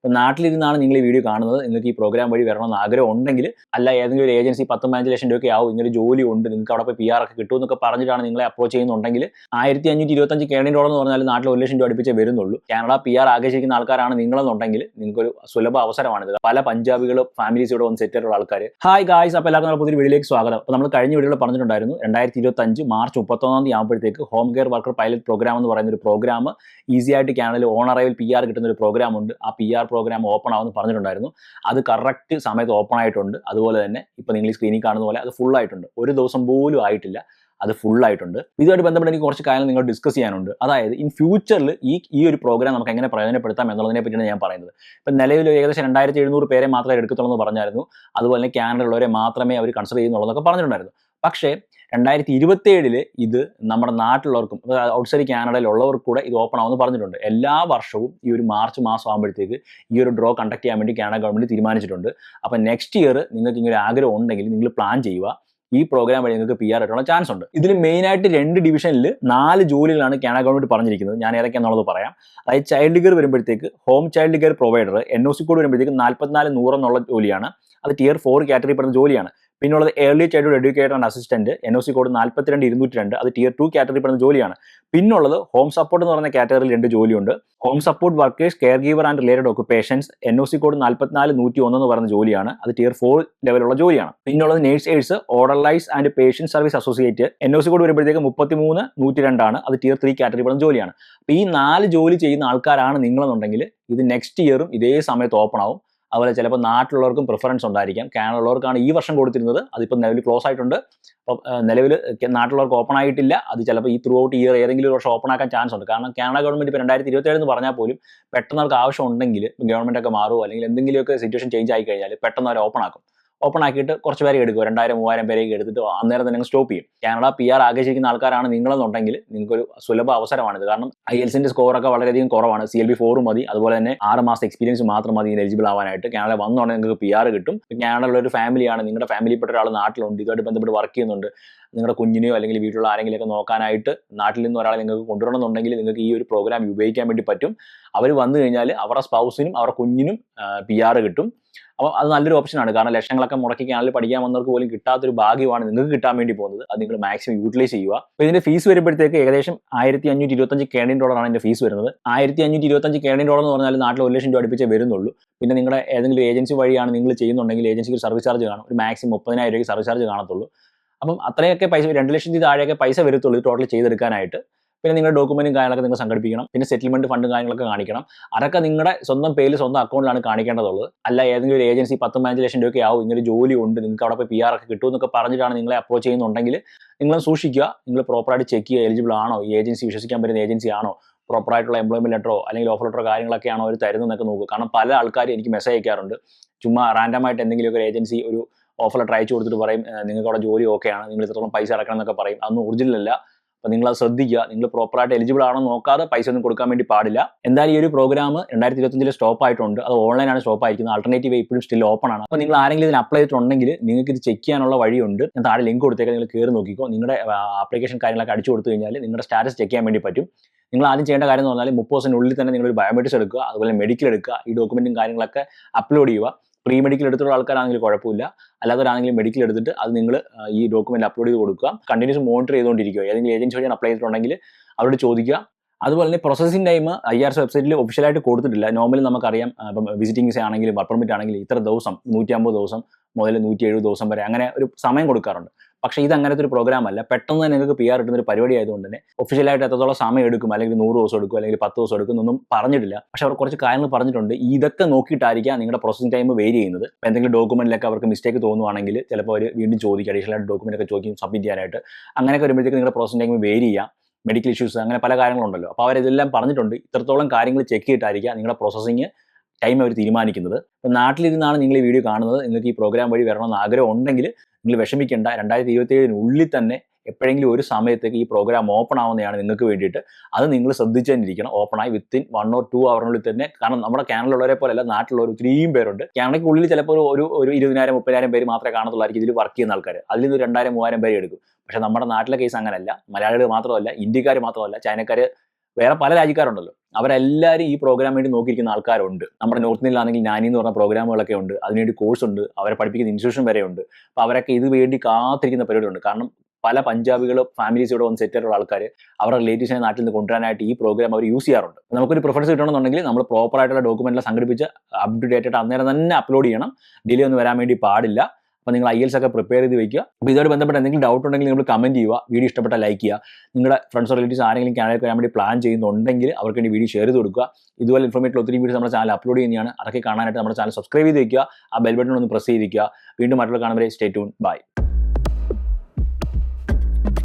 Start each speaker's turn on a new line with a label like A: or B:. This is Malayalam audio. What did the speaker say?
A: ഇപ്പം നാട്ടിലിരുന്നാണ് നിങ്ങൾ ഈ വീഡിയോ കാണുന്നത്. നിങ്ങൾക്ക് ഈ പ്രോഗ്രാം വഴി വരണമെന്ന് ആഗ്രഹം ഉണ്ടെങ്കിൽ അല്ല ഏതെങ്കിലും ഒരു ഏജൻസി പത്തും പതിനഞ്ച് ലക്ഷം രൂപയൊക്കെ ആവും ഇങ്ങനെ ജോലി ഉണ്ട് നിങ്ങൾക്ക് അവിടെ പോയി പി ആർ ഒക്കെ കിട്ടും എന്നൊക്കെ പറഞ്ഞിട്ടാണ് നിങ്ങളെ അപ്രോച്ച് ചെയ്യുന്നുണ്ടെങ്കിൽ ആയിരത്തി അഞ്ഞൂറ്റി ഇരുപത്തഞ്ച് കാനഡിയൻ ഡോളർ എന്ന് പറഞ്ഞാൽ നാട്ടിൽ ഒരു ലക്ഷം രൂപ അടുപ്പിച്ചേ വരുന്നുള്ളൂ. കാനഡ പി ആർ ആഗ്രഹിക്കുന്ന ആൾക്കാരാണ് നിങ്ങളെന്നുണ്ടെങ്കിൽ നിങ്ങൾക്കൊരു സുലഭ അവസരമാണിത് പല പഞ്ചാബികളും ഫാമിലീസ് ഇവിടെ വന്ന് സെറ്റ് ആയിട്ടുള്ള ആൾക്കാർ ഹായ് ഗായ്സ് അപ്പോൾ എല്ലാവർക്കും നമ്മുടെ പുതിയ വീഡിയോയിലേക്ക് സ്വാഗതം. അപ്പോൾ നമ്മൾ കഴിഞ്ഞ വീഡിയോയിൽ പറഞ്ഞിട്ടുണ്ടായിരുന്നു രണ്ടായിരത്തി ഇരുപത്തഞ്ച് മാർച്ച് മുപ്പത്തൊന്നാം തീയതി ആകുമ്പോഴത്തേക്ക് home care worker pilot programme എന്ന് പറയുന്ന ഒരു പ്രോഗ്രാം ഈസി ആയിട്ട് കാനഡയിൽ ഓൺ അറൈവൽ പി ആർ കിട്ടുന്ന ഒരു പ്രോഗ്രാം ഉണ്ട്. ആ പി ആർ പ്രോഗ്രാം ഓപ്പൺ ആവുമെന്ന് പറഞ്ഞിട്ടുണ്ടായിരുന്നു. അത് കറക്റ്റ് സമയത്ത് ഓപ്പൺ ആയിട്ടുണ്ട്. അതുപോലെ തന്നെ ഇപ്പോൾ നിങ്ങൾ ഈ സ്ക്രീനിൽ കാണുന്ന പോലെ അത് ഫുൾ ആയിട്ടുണ്ട്. ഒരു ദിവസം പോലും ആയിട്ടില്ല. അത് ഫുൾ ആയിട്ടുണ്ട്. ഇതുമായിട്ട് ബന്ധപ്പെട്ട് എനിക്ക് കുറച്ച് കാര്യങ്ങൾ നിങ്ങൾ ഡിസ്കസ് ചെയ്യാനുണ്ട്. അതായത് ഇൻ ഫ്യൂച്ചറിൽ ഈ ഈ ഒരു പ്രോഗ്രാം നമുക്ക് എങ്ങനെ പ്രയോജനപ്പെടുത്താം എന്നുള്ളതിനെ പറ്റിയാണ് ഞാൻ പറയുന്നത്. ഇപ്പം നിലവിൽ ഏകദേശം രണ്ടായിരത്തി എഴുന്നൂറ് പേരെ മാത്രമേ എടുക്കത്തുള്ളൂ എന്ന് പറഞ്ഞായിരുന്നു. അതുപോലെ തന്നെ കാനഡയിലുള്ളവരെ മാത്രമേ അവർ കൺസിഡർ ചെയ്യുന്നുള്ളൂ എന്നൊക്കെ പറഞ്ഞിട്ടുണ്ടായിരുന്നു. പക്ഷേ രണ്ടായിരത്തി ഇരുപത്തിയേഴിൽ ഇത് നമ്മുടെ നാട്ടിലുള്ളവർക്കും ഔട്ട്സൈഡ് കാനഡയിലുള്ളവർക്ക് കൂടെ ഇത് ഓപ്പൺ ആവുമെന്ന് പറഞ്ഞിട്ടുണ്ട്. എല്ലാ വർഷവും ഈ ഒരു മാർച്ച് മാസം ആകുമ്പോഴത്തേക്ക് ഈ ഒരു ഡ്രോ കണ്ടക്ട് ചെയ്യാൻ വേണ്ടി കാനഡ ഗവൺമെന്റ് തീരുമാനിച്ചിട്ടുണ്ട്. അപ്പം നെക്സ്റ്റ് ഇയർ നിങ്ങൾക്ക് ഇങ്ങനെ ആഗ്രഹം ഉണ്ടെങ്കിൽ നിങ്ങൾ പ്ലാൻ ചെയ്യുക. ഈ പ്രോഗ്രാം വഴി നിങ്ങൾക്ക് പി ആർ ആയിട്ടുള്ള ചാൻസ് ഉണ്ട്. ഇതിൽ മെയിനായിട്ട് രണ്ട് ഡിവിഷനിൽ നാല് ജോലികളാണ് കാനഡ ഗവൺമെന്റ് പറഞ്ഞിരിക്കുന്നത്. ഞാൻ ഏതൊക്കെയാണെന്നുള്ളത് പറയാം. അതായത് ചൈൽഡ് കെയർ വരുമ്പോഴത്തേക്ക് home child care provider N O C code വരുമ്പോഴത്തേക്ക് നാൽപ്പത്തിനാല് നൂറ് എന്നുള്ള ജോലിയാണ്. അത് ടിയർ ഫോർ കാറ്റഗറി പെടുന്ന ജോലിയാണ്. പിന്നുള്ളത് early childhood educator and assistant N O C code നാൽപ്പത്തിരണ്ട് ഇരുന്നൂറ്റി രണ്ട് അത് ടിയർ ടു കാറ്റഗറി പെടുന്ന ജോലിയാണ്. പിന്നുള്ളത് ഹോം സപ്പോർട്ട് എന്ന് പറഞ്ഞ കാറ്റഗറിയിൽ രണ്ട് ജോലിയുണ്ട്. Home support workers caregiver and related occupations N O C code നാൽപ്പത്തിനാല് നൂറ്റി ഒന്ന് എന്ന് പറയുന്ന ജോലിയാണ്. അത് ടിയർ ഫോർ ലെവലുള്ള ജോലിയാണ്. പിന്നുള്ളത് nurses orderlies and patient service associate N O C code വരുമ്പോഴത്തേക്ക് മുപ്പത്തിമൂന്ന് നൂറ്റി രണ്ടാണ് അത് ടിയർ ത്രീ കാറ്റഗറി പെടുന്ന ജോലിയാണ്. അപ്പോൾ ഈ നാല് ജോലി ചെയ്യുന്ന ആൾക്കാരാണ് നിങ്ങളെന്നുണ്ടെങ്കിൽ ഇത് നെക്സ്റ്റ് ഇയറും ഇതേ സമയത്ത് ഓപ്പൺ ആവും. അതുപോലെ ചിലപ്പോൾ നാട്ടിലുള്ളവർക്കും പ്രിഫറൻസ് ഉണ്ടായിരിക്കാം. കാനഡയുള്ളവർക്കാണ് ഈ വർഷം കൊടുത്തിരുന്നത്. അതിപ്പോൾ നിലവിൽ ക്ലോസ് ആയിട്ടുണ്ട്. അപ്പോൾ നിലവിൽ നാട്ടിലുള്ളവർക്ക് ഓപ്പൺ ആയിട്ടില്ല. അത് ചിലപ്പോൾ ഈ ത്രൂ ഔട്ട് ഇയർ ഏതെങ്കിലും വർഷം ഓപ്പൺ ആക്കാൻ ചാൻസ് ഉണ്ട്. കാരണം കാനഡ ഗവൺമെന്റ് ഇപ്പോൾ രണ്ടായിരത്തി ഇരുപത്തേഴ് എന്ന് പറഞ്ഞാൽ പോലും പെട്ടെന്ന് അവർക്ക് ആവശ്യം ഉണ്ടെങ്കിൽ ഗവൺമെന്റ് ഒക്കെ മാറുമോ അല്ലെങ്കിൽ എന്തെങ്കിലുമൊക്കെ സിറ്റുവേഷൻ ചേഞ്ച് ആയി കഴിഞ്ഞാൽ പെട്ടെന്ന് അവർ ഓപ്പൺ ആക്കും. ഓപ്പൺ ആക്കിയിട്ട് കുറച്ച് പേരെ എടുക്കും രണ്ടായിരം മൂവായിരം പേരെയൊക്കെ എടുത്തിട്ട് അന്നേരം തന്നെ സ്റ്റോപ്പ് ചെയ്യും. കാനഡ പി ആർ ആഗ്രഹിക്കുന്ന ആൾക്കാരാണ് നിങ്ങളെന്നുണ്ടെങ്കിൽ നിങ്ങൾക്കൊരു സുലഭ അവസരമാണിത്. കാരണം ഐ എൽസിന്റെ സ്കോറൊക്കെ വളരെയധികം കുറവാണ്. സി എൽ ബി ഫോറും മതി. അതുപോലെ തന്നെ ആറ് മാസം എക്സ്പീരിയൻസ് മാത്രം മതി എലിജിബിൾ ആവാനായിട്ട്. കാനഡ വന്നോടെ നിങ്ങൾക്ക് പി ആർ കിട്ടും. കാനഡയിലുള്ള ഒരു ഫാമിലിയാണ് നിങ്ങളുടെ ഫാമിലിപ്പെട്ട ഒരാൾ നാട്ടിലുണ്ട്. ഇതുമായിട്ട് ബന്ധപ്പെട്ട് വർക്ക് ചെയ്യുന്നുണ്ട്. നിങ്ങളുടെ കുഞ്ഞിനെയോ അല്ലെങ്കിൽ വീട്ടിലുള്ള ആരെങ്കിലും ഒക്കെ നോക്കാനായിട്ട് നാട്ടിൽ നിന്ന് ഒരാളെ നിങ്ങൾക്ക് കൊണ്ടുവരണമെന്നുണ്ടെങ്കിൽ നിങ്ങൾക്ക് ഈ ഒരു പ്രോഗ്രാം ഉപയോഗിക്കാൻ വേണ്ടി പറ്റും. അവർ വന്നു കഴിഞ്ഞാൽ അവരുടെ സ്പൗസിനും അവരുടെ കുഞ്ഞിനും പി ആർ കിട്ടും. അപ്പോൾ അത് നല്ലൊരു ഓപ്ഷനാണ് കാരണം ലക്ഷങ്ങളൊക്കെ മുടക്കി കാനലിൽ പഠിക്കാൻ വന്നവർക്ക് പോലും കിട്ടാത്തൊരു ഭാഗ്യമാണ് നിങ്ങൾക്ക് കിട്ടാൻ വേണ്ടി പോകുന്നത്. അത് നിങ്ങൾ മാക്സിമം യൂട്ടിലൈസ് ചെയ്യുക. അപ്പോൾ ഇതിന്റെ ഫീസ് വരുമ്പോഴത്തേക്ക് ഏകദേശം ആയിരത്തി അഞ്ഞൂറ്റി ഇരുപത്തഞ്ച് കേരളീൻ ഡോളറാണ് ഇതിന്റെ ഫീസ് വരുന്നത്. ആയിരത്തി അഞ്ഞൂറ്റി ഇരുപത്തഞ്ച് കേരളീൻ ഡോളർ എന്ന് പറഞ്ഞാൽ നാട്ടിൽ ഒരു ലക്ഷം രൂപ അടുപ്പിച്ചേ വരുന്നുള്ളൂ. പിന്നെ നിങ്ങളുടെ ഏതെങ്കിലും ഏജൻസി വഴിയാണ് നിങ്ങൾ ചെയ്യുന്നുണ്ടെങ്കിൽ ഏജൻസിക്ക് ഒരു സർവീസ് ചാർജ് കാണും. ഒരു മാക്സിമം മുപ്പതിനായിരം രൂപയ്ക്ക് സർവീസ് ചാർജ് കാണത്തുള്ളൂ. അപ്പം അത്രയൊക്കെ പൈസ രണ്ട് ലക്ഷത്തി താഴെയൊക്കെ പൈസ വരത്തുള്ളൂ ടോട്ടൽ ചെയ്തെടുക്കാനായിട്ട്. പിന്നെ നിങ്ങളുടെ ഡോക്യുമെന്റും കാര്യങ്ങളൊക്കെ നിങ്ങൾ സംഘടിപ്പിക്കണം. പിന്നെ സെറ്റിൽമെന്റ് ഫണ്ടും കാര്യങ്ങളൊക്കെ കാണിക്കണം. അതൊക്കെ നിങ്ങളുടെ സ്വന്തം പേരിൽ സ്വന്തം അക്കൗണ്ടിലാണ് കാണിക്കേണ്ടതുള്ളത് അല്ല ഏതെങ്കിലും ഒരു ഏജൻസി പത്ത് പതിനഞ്ച് ലക്ഷം രൂപയൊക്കെ ആവും ഇങ്ങനെ ജോലി ഉണ്ട് നിങ്ങൾക്ക് അവിടെ പോയി പി ആർ ഒക്കെ കിട്ടും എന്നൊക്കെ പറഞ്ഞിട്ടാണ് നിങ്ങളെ അപ്രോച്ച് ചെയ്യുന്നുണ്ടെങ്കിൽ നിങ്ങൾ സൂക്ഷിക്കുക. നിങ്ങൾ പ്രോപ്പറായിട്ട് ചെക്ക് ചെയ്യുക എലിജിബിൾ ആണോ? ഈ ഏജൻസി വിശ്വസിക്കാൻ പറ്റുന്ന ഏജൻസി ആണോ? പ്രോപ്പറായിട്ടുള്ള എംപ്ലോയ്മെന്റ് ലെറ്ററോ അല്ലെങ്കിൽ ഓഫർ ലെറ്ററോ കാര്യങ്ങളൊക്കെയാണോ അവർ തരുന്നതെന്നൊക്കെ നോക്കുക. കാരണം പല ആൾക്കാരും എനിക്ക് മെസ്സേജ് അയക്കാറുണ്ട്. ചുമ്മാ റാൻഡമായിട്ട് എന്തെങ്കിലും ഒരു ഏജൻസി ഒരു ഓഫർ ലെറ്റർ അയച്ചു കൊടുത്തിട്ട് പറയും നിങ്ങൾക്ക് അവിടെ ജോലി ഓക്കെയാണ് നിങ്ങൾ ഇത്രത്തോളം പൈസ അടക്കണം എന്നൊക്കെ പറയും. അതൊന്നും ഒറിജിനൽ അല്ല. അപ്പോൾ നിങ്ങൾ അത് ശ്രദ്ധിക്കുക. നിങ്ങൾ പ്രോപ്പറായിട്ട് എലിജിബിൾ ആണോ നോക്കാതെ പൈസ ഒന്നും കൊടുക്കാൻ വേണ്ടി പാടില്ല. എന്തായാലും ഈ ഒരു പ്രോഗ്രാം രണ്ടായിരത്തി ഇരുപത്തഞ്ചിൽ സ്റ്റോപ്പ് ആയിട്ടുണ്ട്. അത് ഓൺലൈനാണ് സ്റ്റോപ്പ് ആയിരിക്കുന്നത്. ആൾട്ടർനേറ്റീവ് ഇപ്പോഴും സ്റ്റിൽ ഓപ്പൺ ആണ്. അപ്പോൾ നിങ്ങൾ ആരെങ്കിലും ഇതിന് അപ്ലൈ ചെയ്തിട്ടുണ്ടെങ്കിൽ നിങ്ങൾക്ക് ഇത് ചെക്ക് ചെയ്യാനുള്ള വഴിയുണ്ട്. ഞാൻ താഴെ ലിങ്ക് കൊടുത്തേക്കാൾ നിങ്ങൾ കയറി നോക്കിക്കോ. നിങ്ങളുടെ ആപ്ലിക്കേഷൻ കാര്യങ്ങളൊക്കെ അടിച്ചു കൊടുത്തു കഴിഞ്ഞാൽ നിങ്ങളുടെ സ്റ്റാറ്റസ് ചെക്ക് ചെയ്യാൻ വേണ്ടി പറ്റും. നിങ്ങൾ ആദ്യം ചെയ്യേണ്ട കാര്യം എന്ന് പറഞ്ഞാൽ മുപ്പത് ദിവസത്തിനുള്ളിൽ തന്നെ നിങ്ങൾ ബയോമെട്രിക്സ് എടുക്കുക. അതുപോലെ മെഡിക്കൽ എടുക്കുക. ഈ ഡോക്യുമെന്റും കാര്യങ്ങളൊക്കെ അപ്ലോഡ് ചെയ്യുക. പ്രീ മെഡിക്കൽ എടുത്തുള്ള ആൾക്കാരാണെങ്കിൽ കുഴപ്പമില്ല. അല്ലാത്തവരാണെങ്കിലും മെഡിക്കൽ എടുത്തിട്ട് അത് നിങ്ങൾ ഈ ഡോക്യുമെന്റ് അപ്ലോഡ് ചെയ്ത് കൊടുക്കുക. കണ്ടിന്യൂസ് മോണിറ്റർ ചെയ്തുകൊണ്ടിരിക്കുക. ഏതെങ്കിലും ഏജൻസി വഴി അപ്ലൈ ചെയ്തിട്ടുണ്ടെങ്കിൽ അവരോട് ചോദിക്കുക. അതുപോലെ തന്നെ processing time I R S വെബ്സൈറ്റിൽ ഒഫീഷ്യലായിട്ട് കൊടുത്തിട്ടില്ല. നോർമലി നമുക്കറിയാം ഇപ്പം വിസിറ്റിംഗ് വിസ ആണെങ്കിലും വർക്ക് പെർമിറ്റ് ആണെങ്കിലും ഇത്ര ദിവസം നൂറ്റി അമ്പത് ദിവസം മുതൽ നൂറ്റി ദിവസം വരെ അങ്ങനെ ഒരു സമയം കൊടുക്കാറുണ്ട്. പക്ഷേ ഇത് അങ്ങനത്തെ ഒരു പ്രോഗ്രാം അല്ല. പെട്ടെന്ന് തന്നെ നിങ്ങൾക്ക് പി ആർ കിട്ടുന്ന ഒരു പരിപാടി ആയതുകൊണ്ട് തന്നെ ഒഫീഷ്യലായിട്ട് എത്രത്തോളം സമയം എടുക്കും അല്ലെങ്കിൽ നൂറ് ദിവസം എടുക്കും അല്ലെങ്കിൽ പത്ത് ദിവസം എടുക്കും എന്നൊന്നും പറഞ്ഞിട്ടില്ല. പക്ഷെ അവർ കുറച്ച് കാര്യങ്ങൾ പറഞ്ഞിട്ടുണ്ട്. ഇതൊക്കെ നോക്കിയിട്ടായിരിക്കാം നിങ്ങളുടെ പ്രോസസ്സിംഗ് ടൈം വേരി ചെയ്യുന്നത്. എന്തെങ്കിലും ഡോക്യുമെന്റിലൊക്കെ അവർക്ക് മിസ്റ്റേക്ക് തോന്നുവാണെങ്കിൽ ചിലപ്പോൾ അവർ വീണ്ടും ചോദിക്കും. അഡീഷണൽ ആയിട്ട് ഡോക്യുമെന്റ് ഒക്കെ ചോദിക്കും സബ്മിറ്റ് ചെയ്യാനായിട്ട്. അങ്ങനെയൊക്കെ വരുമ്പോഴത്തേക്ക് നിങ്ങളുടെ പ്രോസസ്സിംഗ് ടൈം വേരി ചെയ്യാം മെഡിക്കൽ ഇഷ്യൂസ് അങ്ങനെ പല കാര്യങ്ങളുണ്ടല്ലോ. അപ്പോൾ അവരിതെല്ലാം പറഞ്ഞിട്ടുണ്ട്. ഇത്രത്തോളം കാര്യങ്ങൾ ചെക്ക് ചെയ്തിട്ടായിരിക്കാം നിങ്ങളുടെ പ്രോസസ്സിങ് ടൈം അവർ തീരുമാനിക്കുന്നത്. അപ്പോൾ നാട്ടിലിരുന്നാണ് നിങ്ങൾ ഈ വീഡിയോ കാണുന്നത്. നിങ്ങൾക്ക് ഈ പ്രോഗ്രാം വഴി വരണമെന്ന് ആഗ്രഹം ഉണ്ടെങ്കിൽ നിങ്ങൾ വിഷമിക്കേണ്ട. രണ്ടായിരത്തി ഏഴിനുള്ളിൽ തന്നെ എപ്പോഴെങ്കിലും ഒരു സമയത്തേക്ക് ഈ പ്രോഗ്രാം ഓപ്പൺ ആവുന്നതാണ് നിങ്ങൾക്ക് വേണ്ടിയിട്ട്. അത് നിങ്ങൾ ശ്രദ്ധിച്ചു തന്നെ ഇരിക്കണം. ഓപ്പൺ ആയി വിത്തിൻ വൺ ഓർ ടു അവറിനുള്ളിൽ തന്നെ. കാരണം നമ്മുടെ ക്യാനലുള്ളവരെ പോലെയല്ല നാട്ടിലുള്ള ഒത്തിരിയും പേരുണ്ട്. കാനഡയ്ക്കുള്ളിൽ ചിലപ്പോൾ ഒരു ഒരു ഒരു ഇരുപതിനായിരം മുപ്പതിനായിരം പേര് മാത്രമേ കാണത്തുള്ളായിരിക്കും. ഇതിൽ വർക്ക് ചെയ്യുന്ന ആൾക്കാർ അതിൽ നിന്ന് രണ്ടായിരം മൂവായിരം പേര് എടുക്കും. പക്ഷേ നമ്മുടെ നാട്ടിലെ കേസ് അങ്ങനെയല്ല മലയാളികൾ മാത്രമല്ല ഇന്ത്യക്കാർ മാത്രമല്ല ചൈനക്കാർ വേറെ പല രാജ്യക്കാരുണ്ടല്ലോ. അവരെല്ലാവരും ഈ പ്രോഗ്രാം വേണ്ടി നോക്കിയിരിക്കുന്ന ആൾക്കാരുണ്ട്. നമ്മുടെ നോർത്ത് ഇന്ത്യയിലാണെങ്കിൽ നാനി എന്ന് പറഞ്ഞ പ്രോഗ്രാമുകളൊക്കെ ഉണ്ട്. അതിനുവേണ്ടി കോഴ്സ് ഉണ്ട്. അവരെ പഠിപ്പിക്കുന്ന ഇൻസ്റ്റിറ്റ്യൂഷൻ വരെ ഉണ്ട്. അപ്പോൾ അവരൊക്കെ ഇത് വേണ്ടി കാത്തിരിക്കുന്ന പരിപാടിയുണ്ട് കാരണം പല പഞ്ചാബികളും ഫാമിലീസ് ഇവിടെ വന്ന് സെറ്റ് ആയിട്ടുള്ള ആൾക്കാർ അവരുടെ റിലേറ്റീവ്സിനെ നാട്ടിൽ നിന്ന് കൊണ്ടുവരാനായിട്ട് ഈ പ്രോഗ്രാം അവർ യൂസ് ചെയ്യാറുണ്ട്. നമുക്കൊരു പ്രിഫറൻസ് കിട്ടണമെന്നുണ്ടെങ്കിൽ നമ്മൾ പ്രോപ്പർ ആയിട്ടുള്ള ഡോക്യുമെന്റിൽ സംഘടിപ്പിച്ച് അപ്ഡേറ്റ് ആയിട്ട് അന്നേരം തന്നെ അപ്ലോഡ് ചെയ്യണം. ഡിലേ ഒന്നും വരാൻ വേണ്ടി പാടില്ല. അപ്പോൾ നിങ്ങൾ ഐ എൽസ് ഒക്കെ പ്രിപ്പയർ ചെയ്ത് വെക്കുക. അപ്പോൾ ഇതോട് ബന്ധപ്പെട്ട് എന്തെങ്കിലും ഡൗട്ട് ഉണ്ടെങ്കിൽ നിങ്ങൾ കമന്റ് ചെയ്യുക വീഡിയോ ഇഷ്ടപ്പെട്ട ലൈക്ക് ചെയ്യുക. നിങ്ങളുടെ ഫ്രണ്ട്സോ റിലേറ്റീവ്സ് ആരെങ്കിലും കാനഡയ്ക്ക് വരാൻ വേണ്ടി പ്ലാൻ ചെയ്യുന്നുണ്ടെങ്കിൽ അവർക്ക് വേണ്ടി വീഡിയോ ഷെയർ ചെയ്ത് കൊടുക്കുക. ഇതുപോലെ ഇൻഫോർമേറ്റീവ് ഒത്തിരി വീഡിയോസ് നമ്മുടെ ചാനൽ അപ്ലോഡ് ചെയ്യുന്നതാണ്. അതൊക്കെ കാണാനായിട്ട് നമ്മുടെ ചാനൽ സബ്സ്ക്രൈബ് ചെയ്ത് വയ്ക്കുക ആ ബെൽ ബട്ടൺ ഒന്ന് പ്രസ് ചെയ്തിരിക്കുക വീണ്ടും മറ്റുള്ള കാണുമ്പോൾ സ്റ്റേ ട്യൂൺ ബൈ